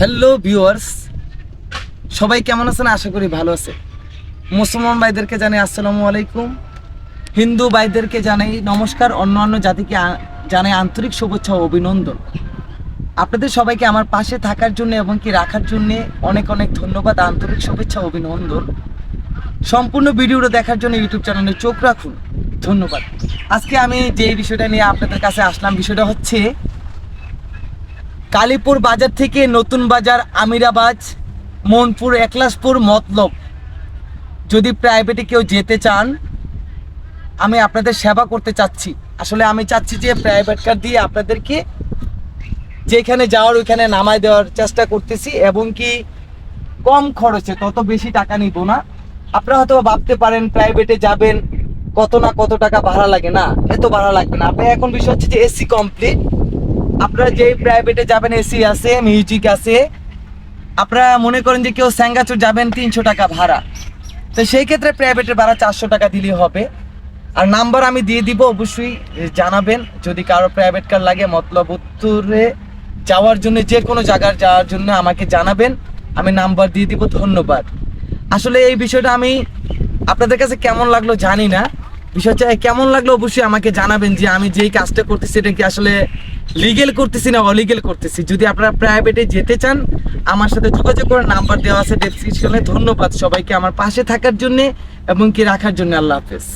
Hello viewers সবাই কেমন আছেন? আশা করি ভালো আছে। মুসলমান ভাইদেরকে জানাই আসসালামু আলাইকুম। হিন্দু ভাইদেরকে জানাই নমস্কার। অন্যান্য জাতিকে জানাই আন্তরিক শুভেচ্ছা ও অভিনন্দন। আপনাদের সবাইকে আমার পাশে থাকার জন্য এবং কি রাখার জন্য অনেক অনেক ধন্যবাদ, আন্তরিক শুভেচ্ছা অভিনন্দন। সম্পূর্ণ ভিডিওটা দেখার জন্য ইউটিউব চ্যানেলে চোখ রাখুন। ধন্যবাদ। আজকে আমি যে বিষয়টা নিয়ে আপনাদের কাছে আসলাম, বিষয়টা হচ্ছে কালীপুর বাজার থেকে নতুন বাজার আমিরাবাজ মনপুর একলাসপুর, মতলব। যদি প্রাইভেটে কেউ যেতে চান, আমি আপনাদের সেবা করতে চাচ্ছি। আসলে আমি চাচ্ছি যে প্রাইভেট কার দিয়ে আপনাদেরকে যেখানে যাওয়ার, ওইখানে নামায় দেওয়ার চেষ্টা করতেছি এবং কি কম খরচে, তত বেশি টাকা নিব না। আপনারা হয়তো ভাবতে পারেন প্রাইভেটে যাবেন, কত না কত টাকা ভাড়া লাগে না, এত ভাড়া লাগবে না। আপনার এখন বিষয় হচ্ছে যে এসি কমপ্লিট আপনারা যেই প্রাইভেটে যাবেন এসি আছে মিউজিক আছে, আপনারা মনে করেন যে কেউ স্যাঙ্গাচুর যাবেন, তিনশো টাকা ভাড়া। তো সেই ক্ষেত্রে প্রাইভেটের ভাড়া চারশো টাকা দিলেই হবে। আর নাম্বার আমি দিয়ে দিব, অবশ্যই জানাবেন। যদি কারও প্রাইভেট কার লাগে, মতলব উত্তরে যাওয়ার জন্য, যে কোনো জায়গার যাওয়ার জন্য আমাকে জানাবেন। আমি নাম্বার দিয়ে দিব, ধন্যবাদ। আসলে এই বিষয়টা আমি আপনাদের কাছে কেমন লাগল জানি না। বিষয় হচ্ছে কেমন লাগল অবশ্যই আমাকে জানাবেন যে আমি যেই কাজটা করতেছি এটা কি আসলে লিগেল করতেছি না অলিগেল করতেছি। যদি আপনারা প্রাইভেটে যেতে চান, আমার সাথে যোগাযোগ করার নাম্বার দেওয়া আছে ডেসক্রিপশনে ধন্যবাদ সবাইকে আমার পাশে থাকার জন্য এবং কি রাখার জন্য। আল্লাহ হাফেজ।